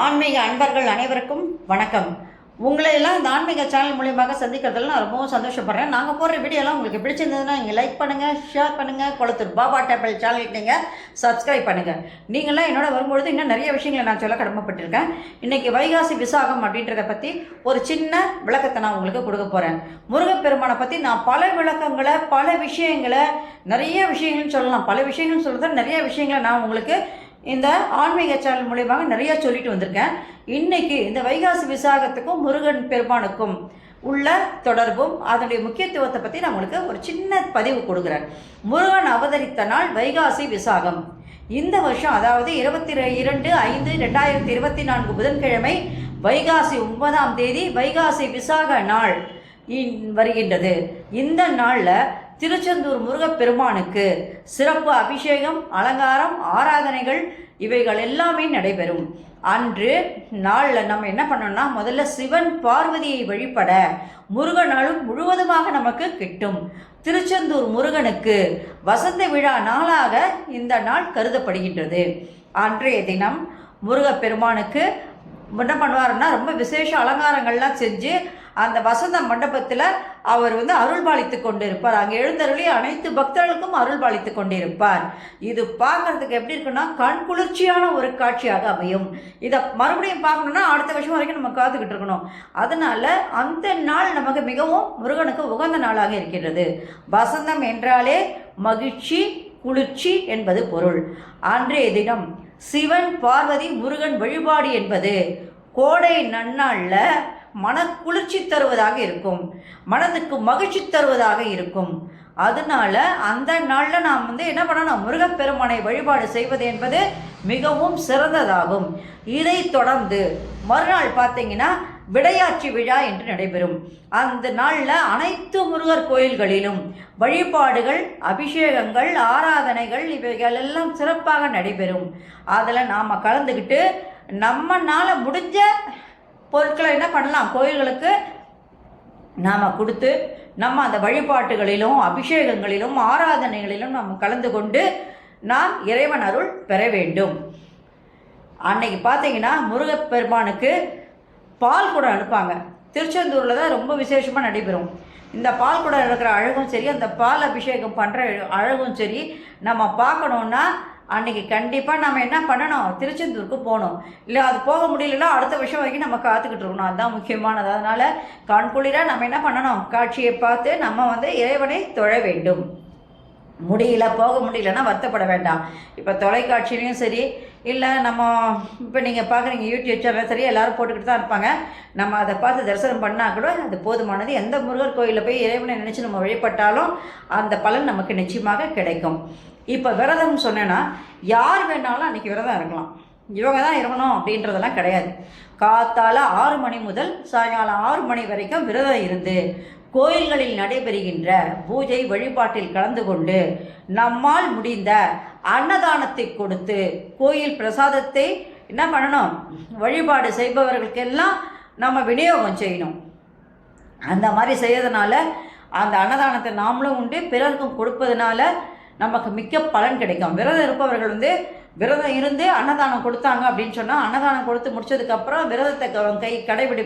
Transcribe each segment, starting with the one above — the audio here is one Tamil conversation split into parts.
ஆன்மீக அன்பர்கள் அனைவருக்கும் வணக்கம். உங்களை எல்லாம் இந்த ஆன்மீக சேனல் மூலியமாக சந்திக்கிறதுல நான் ரொம்பவும் சந்தோஷப்படுறேன். நாங்கள் போடுற வீடியோலாம் உங்களுக்கு பிடிச்சிருந்ததுன்னா நீங்கள் லைக் பண்ணுங்கள் ஷேர் பண்ணுங்கள் குளத்தூர் பாபா டேப்பிள் சேனலுக்கு நீங்கள் சப்ஸ்கிரைப் பண்ணுங்கள் நீங்களாம் என்னோட வரும்பொழுது இன்னும் நிறைய விஷயங்களை நான் சொல்ல கடமைப்பட்டிருக்கேன். இன்றைக்கி வைகாசி விசாகம் அப்படின்றத பற்றி ஒரு சின்ன விளக்கத்தை நான் உங்களுக்கு கொடுக்க போகிறேன் முருகப்பெருமானை பற்றி நான் பல விளக்கங்களை பல விஷயங்களை நிறைய விஷயங்கள்னு சொல்லலாம். பல விஷயங்கள்னு சொல்கிறத நிறைய விஷயங்களை நான் உங்களுக்கு இந்த ஆன்மீக சேனல் மூலியமாக நிறைய சொல்லிட்டு வந்திருக்கேன். இன்னைக்கு இந்த வைகாசி விசாகத்துக்கும் முருகன் பெருமானுக்கும் உள்ள தொடர்பும் அதனுடைய முக்கியத்துவத்தை பற்றி நான் உங்களுக்கு ஒரு சின்ன பதிவு கொடுக்குறேன். முருகன் அவதரித்த நாள் வைகாசி விசாகம். இந்த வருஷம் அதாவது இருபத்தி இரண்டு ஐந்து ரெண்டாயிரத்தி இருபத்தி நான்கு புதன்கிழமை வைகாசி ஒன்பதாம் தேதி வைகாசி விசாக நாள் இன் வருகின்றது. இந்த நாளில் திருச்செந்தூர் முருகப்பெருமானுக்கு சிறப்பு அபிஷேகம் அலங்காரம் ஆராதனைகள் இவைகள் எல்லாமே நடைபெறும். அன்று நாளில் நம்ம என்ன பண்ணோம்னா முதல்ல சிவன் பார்வதியை வழிபட முருகனாலும் முழுவதுமாக நமக்கு கிட்டும். திருச்செந்தூர் முருகனுக்கு வசந்த விழா நாளாக இந்த நாள் கருதப்படுகின்றது. அன்றைய தினம் முருகப்பெருமானுக்கு என்ன பண்ணுவாருன்னா ரொம்ப விசேஷ அலங்காரங்கள்லாம் செஞ்சு அந்த வசந்த மண்டபத்தில் அவர் வந்து அருள்பாலித்து கொண்டிருப்பார். அங்கே எழுந்தருளி அனைத்து பக்தர்களுக்கும் அருள்பாலித்து கொண்டிருப்பார். இது பார்க்கறதுக்கு எப்படி இருக்குன்னா கண் குளிர்ச்சியான ஒரு காட்சியாக அமையும். இதை மறுபடியும் பார்க்கணுன்னா அடுத்த வருஷம் வரைக்கும் நம்ம காத்துக்கிட்டு இருக்கணும். அதனால அந்த நாள் நமக்கு மிகவும் முருகனுக்கு உகந்த நாளாக இருக்கின்றது. வசந்தம் என்றாலே மகிழ்ச்சி குளிர்ச்சி என்பது பொருள். அன்றைய தினம் சிவன் பார்வதி முருகன் வழிபாடு என்பது கோடை நன்னாளில் மன குளிர்ச்சி தருவதாக இருக்கும். மனதுக்கு மகிழ்ச்சி தருவதாக இருக்கும். அதனால அந்த நாளில் நாம் வந்து என்ன பண்ணணும்? முருகப்பெருமானை வழிபாடு செய்வது என்பது மிகவும் சிறந்ததாகும். இதை தொடர்ந்து மறுநாள் பார்த்தீங்கன்னா விடையாட்சி விழா என்று நடைபெறும். அந்த நாளில் அனைத்து முருகர் கோயில்களிலும் வழிபாடுகள் அபிஷேகங்கள் ஆராதனைகள் இவைகள் எல்லாம் சிறப்பாக நடைபெறும். அதில் நாம் கலந்துக்கிட்டு நம்மனால் முடிஞ்ச பொருட்களை என்ன பண்ணலாம்? கோயில்களுக்கு நாம் கொடுத்து நம்ம அந்த வழிபாட்டுகளிலும் அபிஷேகங்களிலும் ஆராதனைகளிலும் நாம் கலந்து கொண்டு நாம் இறைவன் அருள் பெற வேண்டும். அன்னைக்கு பார்த்தீங்கன்னா முருகப்பெருமானுக்கு பால் குடம் அனுப்பாங்க. திருச்செந்தூரில் தான் ரொம்ப விசேஷமாக நடைபெறும். இந்த பால் கூட இருக்கிற அழகும் சரி அந்த பால் அபிஷேகம் பண்ணுற அழகும் சரி நம்ம பார்க்கணுன்னா அன்றைக்கி கண்டிப்பாக நம்ம என்ன பண்ணணும்? திருச்செந்தூருக்கு போகணும். இல்லை அது போக முடியலன்னா அடுத்த வருஷம் வரைக்கும் நம்ம காத்துக்கிட்டு இருக்கணும். அதுதான் முக்கியமானது. அதனால் கண்குளிராக நம்ம என்ன பண்ணணும்? காட்சியை பார்த்து நம்ம வந்து இறைவனை தொழ வேண்டும். முடியல போக முடியலன்னா வருத்தப்பட வேண்டாம். இப்போ தொலைக்காட்சியிலையும் சரி இல்லை நம்ம இப்போ நீங்கள் பார்க்குறீங்க யூடியூப் சேனல் சரி எல்லோரும் போட்டுக்கிட்டு தான் இருப்பாங்க. நம்ம அதை பார்த்து தரிசனம் பண்ணால் கூட அது போதுமானது. எந்த முருகர் கோயிலில் போய் இறைவனை நினச்சி நம்ம வழிபட்டாலும் அந்த பலன் நமக்கு நிச்சயமாக கிடைக்கும். இப்போ விரதம்னு சொன்னேன்னா யார் வேணாலும் அன்றைக்கி விரதம் இருக்கலாம். இவங்க தான் இருக்கணும் அப்படின்றதெல்லாம் கிடையாது. காத்தால் ஆறு மணி முதல் சாயங்காலம் ஆறு மணி வரைக்கும் விரதம் இருந்து கோயில்களில் நடைபெறுகின்ற பூஜை வழிபாட்டில் கலந்து கொண்டு நம்மால் முடிந்த அன்னதானத்தை கொடுத்து கோயில் பிரசாதத்தை என்ன பண்ணணும்? வழிபாடு செய்பவர்களுக்கெல்லாம் நம்ம விநியோகம் செய்யணும். அந்த மாதிரி செய்யறதுனால அந்த அன்னதானத்தை நாமளும் உண்டு பிறருக்கும் கொடுப்பதுனால நமக்கு மிக்க பலன் கிடைக்கும். விரதம் இருப்பவர்கள் வந்து விரதம் இருந்து அன்னதானம் கொடுத்தாங்க அப்படின்னு சொன்னால் அன்னதானம் கொடுத்து முடிச்சதுக்கப்புறம் விரதத்தை க- கை கடைபிடி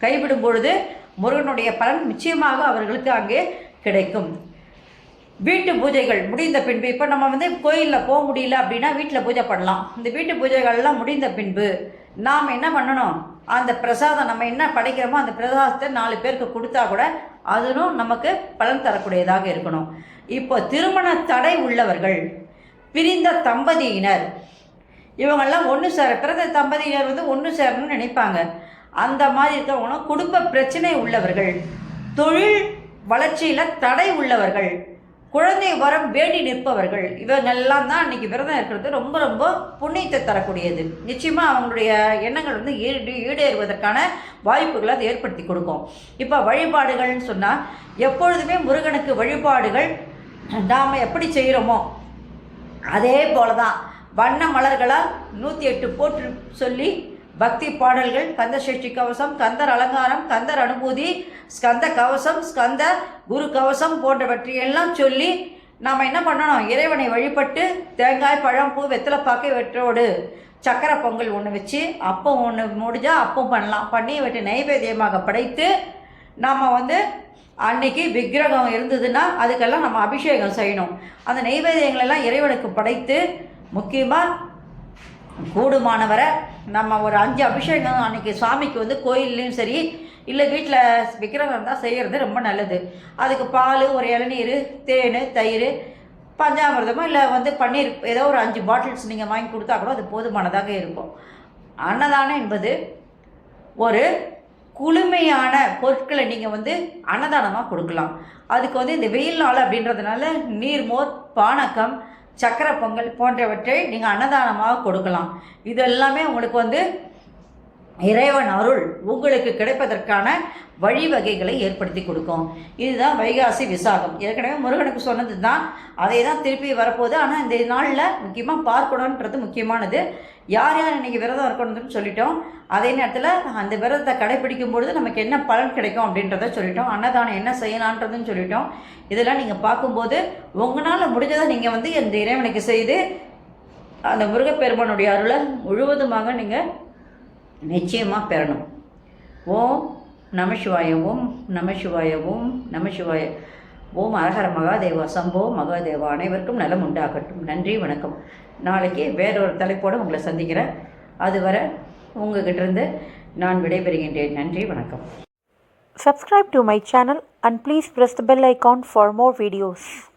கைவிடும் பொழுது முருகனுடைய பலன் நிச்சயமாக அவர்களுக்கு அங்கே கிடைக்கும். வீட்டு பூஜைகள் முடிந்த பின்பு இப்போ நம்ம வந்து கோயிலில் போக முடியல அப்படின்னா வீட்டில் பூஜை பண்ணலாம். இந்த வீட்டு பூஜைகள்லாம் முடிந்த பின்பு நாம் என்ன பண்ணணும்? அந்த பிரசாதம் நம்ம என்ன படைக்கிறோமோ அந்த பிரசாதத்தை நாலு பேருக்கு கொடுத்தா கூட அதுவும் நமக்கு பலன் தரக்கூடியதாக இருக்கணும். இப்போ திருமண தடை உள்ளவர்கள் பிரிந்த தம்பதியினர் இவங்கெல்லாம் ஒன்று சேர பிறந்த தம்பதியினர் வந்து ஒன்று சேரணும்னு நினைப்பாங்க. அந்த மாதிரி இருக்கவங்களும் குடும்ப பிரச்சனை உள்ளவர்கள் தொழில் வளர்ச்சியில் தடை உள்ளவர்கள் குழந்தை வரம் வேண்டி நிற்பவர்கள் இவங்கெல்லாம் தான் அன்றைக்கி விரதம் இருக்கிறது ரொம்ப ரொம்ப புண்ணியத்தை தரக்கூடியது. நிச்சயமாக அவங்களுடைய எண்ணங்கள் வந்து ஈடு ஈடேறுவதற்கான வாய்ப்புகளை அது ஏற்படுத்தி கொடுக்கும். இப்போ வழிபாடுகள்னு சொன்னால் எப்பொழுதுமே முருகனுக்கு வழிபாடுகள் நாம் எப்படி செய்கிறோமோ அதே போல தான் வண்ண மலர்களால் நூற்றி எட்டு போட்டு சொல்லி பக்தி பாடல்கள் கந்த சஷ்டி கவசம் கந்தர் அலங்காரம் கந்தர் அனுபூதி ஸ்கந்த கவசம் ஸ்கந்த குரு கவசம் போன்றவற்றையெல்லாம் சொல்லி நாம் என்ன பண்ணணும்? இறைவனை வழிபட்டு தேங்காய் பழம் பூ வெத்தலைப்பாக்கை வெற்றோடு சக்கரை பொங்கல் ஒன்று வச்சு அப்பம் ஒன்று முடிஞ்சால் அப்பம் பண்ணலாம். பண்ணி விட்டு நைவேத்தியமாக படைத்து நாம் வந்து அன்னைக்கு விக்கிரகம் இருந்ததுன்னா அதுக்கெல்லாம் நம்ம அபிஷேகம் செய்யணும். அந்த நெய்வேதியங்களெல்லாம் இறைவனுக்கு படைத்து முக்கியமாக கூடுமானவரை நம்ம ஒரு அஞ்சு அபிஷேகம் அன்னைக்கு சுவாமிக்கு வந்து கோயில்லையும் சரி இல்லை வீட்டில் விக்கிரகம் இருந்தால் செய்கிறது ரொம்ப நல்லது. அதுக்கு பால் ஒரு இளநீர் தேன் தயிர் பஞ்சாமிர்தமோ இல்லை வந்து பன்னீர் ஏதோ ஒரு அஞ்சு பாட்டில்ஸ் நீங்கள் வாங்கி கொடுத்தா கூட அது போதுமானதாக இருக்கும். அன்னதானம் என்பது ஒரு குளுமையான பொருட்களை நீங்கள் வந்து அன்னதானமாக கொடுக்கலாம். அதுக்கு வந்து இந்த வெயில் நாள் அப்படின்றதுனால நீர்மோர் பானக்கம் சக்கரை பொங்கல் போன்றவற்றை நீங்கள் அன்னதானமாக கொடுக்கலாம். இது எல்லாமே உங்களுக்கு வந்து இறைவன் அருள் உங்களுக்கு கிடைப்பதற்கான வழிவகைகளை ஏற்படுத்தி கொடுக்கும். இதுதான் வைகாசி விசாகம். ஏற்கனவே முருகனுக்கு சொன்னது தான் அதை தான் திருப்பி வரப்போகுது. ஆனால் இந்த நாளில் முக்கியமாக பார்க்கணுன்றது முக்கியமானது. யார் யார் இன்றைக்கி விரதம் இருக்கணும்னு சொல்லிட்டோம். அதே நேரத்தில் அந்த விரதத்தை கடைப்பிடிக்கும் பொழுது நமக்கு என்ன பலன் கிடைக்கும் அப்படின்றத சொல்லிட்டோம். அன்னதானம் என்ன செய்யலான்றதுன்னு சொல்லிட்டோம். இதெல்லாம் நீங்கள் பார்க்கும்போது உங்களால் முடிஞ்சதை நீங்கள் வந்து இந்த இறைவனுக்கு செய்து அந்த முருகப்பெருமானுடைய அருளை முழுவதுமாக நீங்கள் நிச்சயமாக பெறணும். ஓம் நமசிவாய ஓம் நமசிவாய ஓம் நமசிவாய ஓம் அரஹர மகாதேவா சம்போ மகாதேவா அனைவருக்கும் நலம் உண்டாகட்டும். நன்றி வணக்கம். நாளைக்கு வேறொரு தலைப்போடு உங்களை சந்திக்கிறேன். அதுவரை உங்ககிட்ட இருந்து நான் விடைபெறுகின்றேன். நன்றி வணக்கம். Subscribe to my channel and please press the bell icon for more videos.